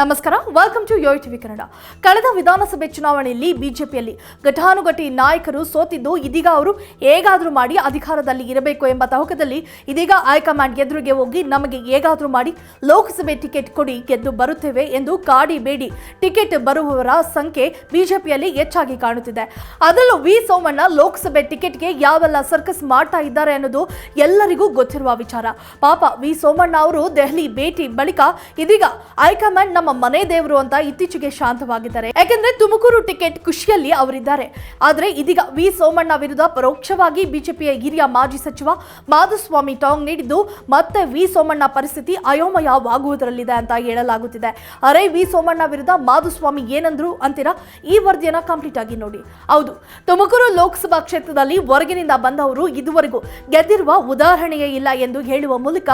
ನಮಸ್ಕಾರ welcome to yoyo TV Kannada ಕಳೆದ ವಿಧಾನಸಭೆ ಚುನಾವಣೆಯಲ್ಲಿ ಬಿಜೆಪಿಯಲ್ಲಿ ಘಟಾನುಘಟಿ ನಾಯಕರು ಸೋತಿದ್ದು ಇದೀಗ ಅವರು ಹೇಗಾದರೂ ಮಾಡಿ ಅಧಿಕಾರದಲ್ಲಿ ಇರಬೇಕು ಎಂಬ ತವಕದಲ್ಲಿ ಇದೀಗ ಹೈಕಮಾಂಡ್ ಎದುರಿಗೆ ಹೋಗಿ ನಮಗೆ ಹೇಗಾದರೂ ಮಾಡಿ ಲೋಕಸಭೆ ಟಿಕೆಟ್ ಕೊಡಿ ಗೆದ್ದು ಬರುತ್ತೇವೆ ಎಂದು ಕಾಡಿ ಬೇಡಿ ಟಿಕೆಟ್ ಬರುವವರ ಸಂಖ್ಯೆ ಬಿಜೆಪಿಯಲ್ಲಿ ಹೆಚ್ಚಾಗಿ ಕಾಣುತ್ತಿದೆ. ಅದರಲ್ಲೂ ವಿ ಸೋಮಣ್ಣ ಲೋಕಸಭೆ ಟಿಕೆಟ್ಗೆ ಯಾವೆಲ್ಲ ಸರ್ಕಸ್ ಮಾಡ್ತಾ ಇದ್ದಾರೆ ಅನ್ನೋದು ಎಲ್ಲರಿಗೂ ಗೊತ್ತಿರುವ ವಿಚಾರ. ಪಾಪ ವಿ ಸೋಮಣ್ಣ ಅವರು ದೆಹಲಿ ಭೇಟಿ ಬಳಿಕ ಇದೀಗ ಹೈಕಮಾಂಡ್ ನಮ್ಮ ಮನೆ ದೇವರು ಅಂತ ಇತ್ತೀಚೆಗೆ ಶಾಂತವಾಗಿದ್ದಾರೆ. ಯಾಕೆಂದ್ರೆ ತುಮಕೂರು ಟಿಕೆಟ್ ಖುಷಿಯಲ್ಲಿ ಅವರಿದ್ದಾರೆ. ಆದ್ರೆ ಇದೀಗ ವಿ ಸೋಮಣ್ಣ ವಿರುದ್ಧ ಪರೋಕ್ಷವಾಗಿ ಬಿಜೆಪಿಯ ಹಿರಿಯ ಮಾಜಿ ಸಚಿವ ಮಾಧುಸ್ವಾಮಿ ಟಾಂಗ್ ನೀಡಿದ್ದು, ಮತ್ತೆ ವಿ ಸೋಮಣ್ಣ ಪರಿಸ್ಥಿತಿ ಅಯೋಮಯವಾಗುವುದರಲ್ಲಿದೆ ಅಂತ ಹೇಳಲಾಗುತ್ತಿದೆ. ಅರೆ, ವಿ ಸೋಮಣ್ಣ ವಿರುದ್ಧ ಮಾಧುಸ್ವಾಮಿ ಏನಂದ್ರು ಅಂತೀರಾ? ಈ ವರದಿಯನ್ನ ಕಂಪ್ಲೀಟ್ ಆಗಿ ನೋಡಿ. ಹೌದು, ತುಮಕೂರು ಲೋಕಸಭಾ ಕ್ಷೇತ್ರದಲ್ಲಿ ಹೊರಗಿನಿಂದ ಬಂದವರು ಇದುವರೆಗೂ ಗೆದ್ದಿರುವ ಉದಾಹರಣೆಯೇ ಇಲ್ಲ ಎಂದು ಹೇಳುವ ಮೂಲಕ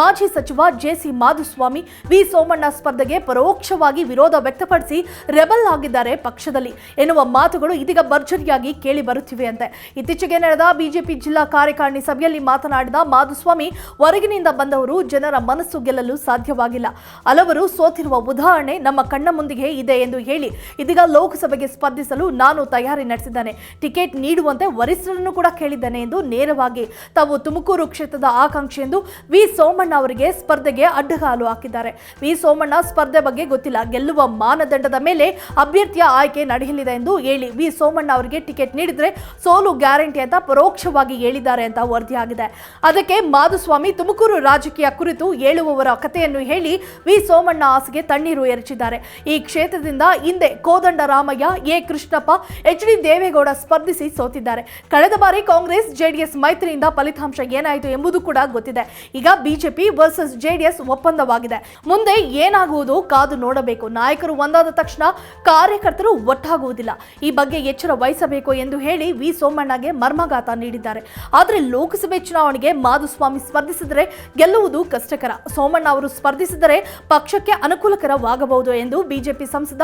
ಮಾಜಿ ಸಚಿವ ಜೆಸಿ ಮಾಧುಸ್ವಾಮಿ, ವಿ ಸೋಮಣ್ಣ ಸ್ಪರ್ಧೆಗೆ ಪರೋಕ್ಷವಾಗಿ ವಿರೋಧ ವ್ಯಕ್ತಪಡಿಸಿ ರೆಬಲ್ ಆಗಿದ್ದಾರೆ ಪಕ್ಷದಲ್ಲಿ. ಎನ್ನುವ ಮಾತುಗಳು ಇದೀಗ ಭರ್ಜರಿಯಾಗಿ ಕೇಳಿ ಬರುತ್ತಿವೆ ಅಂತೆ. ಇತ್ತೀಚೆಗೆ ನಡೆದ ಬಿಜೆಪಿ ಜಿಲ್ಲಾ ಕಾರ್ಯಕಾರಿಣಿ ಸಭೆಯಲ್ಲಿ ಮಾತನಾಡಿದ ಮಾಧುಸ್ವಾಮಿ, ಹೊರಗಿನಿಂದ ಬಂದವರು ಜನರ ಮನಸ್ಸು ಗೆಲ್ಲಲು ಸಾಧ್ಯವಾಗಿಲ್ಲ. ಹಲವರು ಸೋತಿರುವ ಉದಾಹರಣೆ ನಮ್ಮ ಕಣ್ಣ ಮುಂದಿಗೆ ಇದೆ ಎಂದು ಹೇಳಿ ಇದೀಗ ಲೋಕಸಭೆಗೆ ಸ್ಪರ್ಧಿಸಲು ನಾನು ತಯಾರಿ ನಡೆಸಿದ್ದೇನೆ. ಟಿಕೆಟ್ ನೀಡುವಂತೆ ವರಿಷ್ಠರನ್ನು ಕೂಡ ಕೇಳಿದ್ದೇನೆ ಎಂದು ನೇರವಾಗಿ ತಾವು ತುಮಕೂರು ಕ್ಷೇತ್ರದ ಆಕಾಂಕ್ಷಿ ಎಂದು ವಿ ಸೋಮಣ್ಣ ಅವರಿಗೆ ಸ್ಪರ್ಧೆಗೆ ಅಡ್ಡಗಾಲು ಹಾಕಿದ್ದಾರೆ. ವಿ ಸೋಮಣ್ಣ ಸ್ಪರ್ಧೆ ಬಗ್ಗೆ ಗೊತ್ತಿಲ್ಲ. ಗೆಲ್ಲುವ ಮಾನದಂಡದ ಮೇಲೆ ಅಭ್ಯರ್ಥಿಯ ಆಯ್ಕೆ ನಡೆಯಲಿದೆ ಎಂದು ಹೇಳಿ ವಿ. ಸೋಮಣ್ಣ ಅವರಿಗೆ ಟಿಕೆಟ್ ನೀಡಿದ್ರೆ ಸೋಲು ಗ್ಯಾರಂಟಿ ಅಂತ ಪರೋಕ್ಷವಾಗಿ ಹೇಳಿದ್ದಾರೆ ಅಂತ ವರದಿಯಾಗಿದೆ ಅದಕ್ಕೆ ಮಾಧುಸ್ವಾಮಿ ತುಮಕೂರು ರಾಜಕೀಯ ಕುರಿತು ಹೇಳುವವರ ಕಥೆಯನ್ನು ಹೇಳಿ ವಿ. ಸೋಮಣ್ಣ ಆಸೆಗೆ ತಣ್ಣೀರು ಎರಚಿದ್ದಾರೆ. ಈ ಕ್ಷೇತ್ರದಿಂದ ಹಿಂದೆ Kodandaramaiah A. Krishnappa, H. D. Deve Gowda ಸ್ಪರ್ಧಿಸಿ ಸೋತಿದ್ದಾರೆ. ಕಳೆದ ಬಾರಿ ಕಾಂಗ್ರೆಸ್, ಜೆಡಿಎಸ್ ಮೈತ್ರಿಯಿಂದ ಫಲಿತಾಂಶ ಏನಾಯಿತು ಎಂಬುದು ಕೂಡ ಗೊತ್ತಿದೆ. ಈಗ ಬಿಜೆಪಿ ವರ್ಸಸ್ ಜೆಡಿಎಸ್ ಒಪ್ಪಂದವಾಗಿದೆ. ಮುಂದೆ ಏನಾಗುವುದು ಕಾದು ನೋಡಬೇಕು. ನಾಯಕರು ಒಂದಾದ ತಕ್ಷಣ ಕಾರ್ಯಕರ್ತರು ಒಟ್ಟಾಗುವುದಿಲ್ಲ. ಈ ಬಗ್ಗೆ ಎಚ್ಚರ ವಹಿಸಬೇಕು ಎಂದು ಹೇಳಿ ವಿ. ಸೋಮಣ್ಣಗೆ ಮರ್ಮಘಾತ ನೀಡಿದ್ದಾರೆ. ಆದರೆ ಲೋಕಸಭೆ ಚುನಾವಣೆಗೆ ಮಾಧುಸ್ವಾಮಿ ಸ್ಪರ್ಧಿಸಿದರೆ ಗೆಲ್ಲುವುದು ಕಷ್ಟಕರ. ಸೋಮಣ್ಣ ಅವರು ಸ್ಪರ್ಧಿಸಿದರೆ ಪಕ್ಷಕ್ಕೆ ಅನುಕೂಲಕರವಾಗಬಹುದು ಎಂದು ಬಿಜೆಪಿ ಸಂಸದ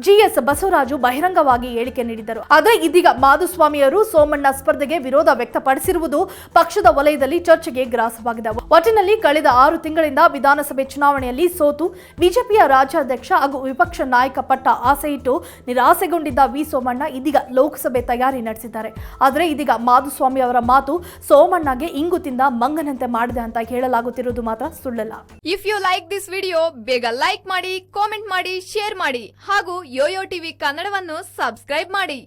ಜಿಎಸ್ ಬಸವರಾಜು ಬಹಿರಂಗವಾಗಿ ಹೇಳಿಕೆ ನೀಡಿದರು ಆದರೆ ಇದೀಗ ಮಾಧುಸ್ವಾಮಿಯವರು ಸೋಮಣ್ಣ ಸ್ಪರ್ಧೆಗೆ ವಿರೋಧ ವ್ಯಕ್ತಪಡಿಸಿರುವುದು ಪಕ್ಷದ ವಲಯದಲ್ಲಿ ಚರ್ಚೆಗೆ ಗ್ರಾಸವಾಗಿದೆ. ಒಟ್ಟಿನಲ್ಲಿ ಕಳೆದ ಆರು ತಿಂಗಳಿಂದ ವಿಧಾನಸಭೆ ಚುನಾವಣೆಯಲ್ಲಿ ಸೋತು ಬಿಜೆಪಿಯ ರಾಜ್ಯಾಧ್ಯಕ್ಷ ಹಾಗೂ ವಿಪಕ್ಷ ನಾಯಕ ಪಟ್ಟ ಆಸೆ ಇಟ್ಟು ನಿರಾಸೆಗೊಂಡಿದ್ದ ವಿ ಸೋಮಣ್ಣ ಇದೀಗ ಲೋಕಸಭೆ ತಯಾರಿ ನಡೆಸಿದ್ದಾರೆ. ಆದರೆ ಇದೀಗ ಮಾಧುಸ್ವಾಮಿ ಅವರ ಮಾತು ಸೋಮಣ್ಣಗೆ ಇಂಗು ತಿಂದ ಮಂಗನಂತೆ ಮಾಡಿದೆ ಅಂತ ಹೇಳಲಾಗುತ್ತಿರುವುದು ಮಾತ್ರ ಸುಳ್ಳಲ್ಲ. If you like this video ಬೇಗ ಲೈಕ್ ಮಾಡಿ ಕಾಮೆಂಟ್ ಮಾಡಿ ಶೇರ್ ಮಾಡಿ ಹಾಗೂ ಯೋಯೋ ಟಿವಿ ಕನ್ನಡವನ್ನು ಸಬ್ಸ್ಕ್ರೈಬ್ ಮಾಡಿ.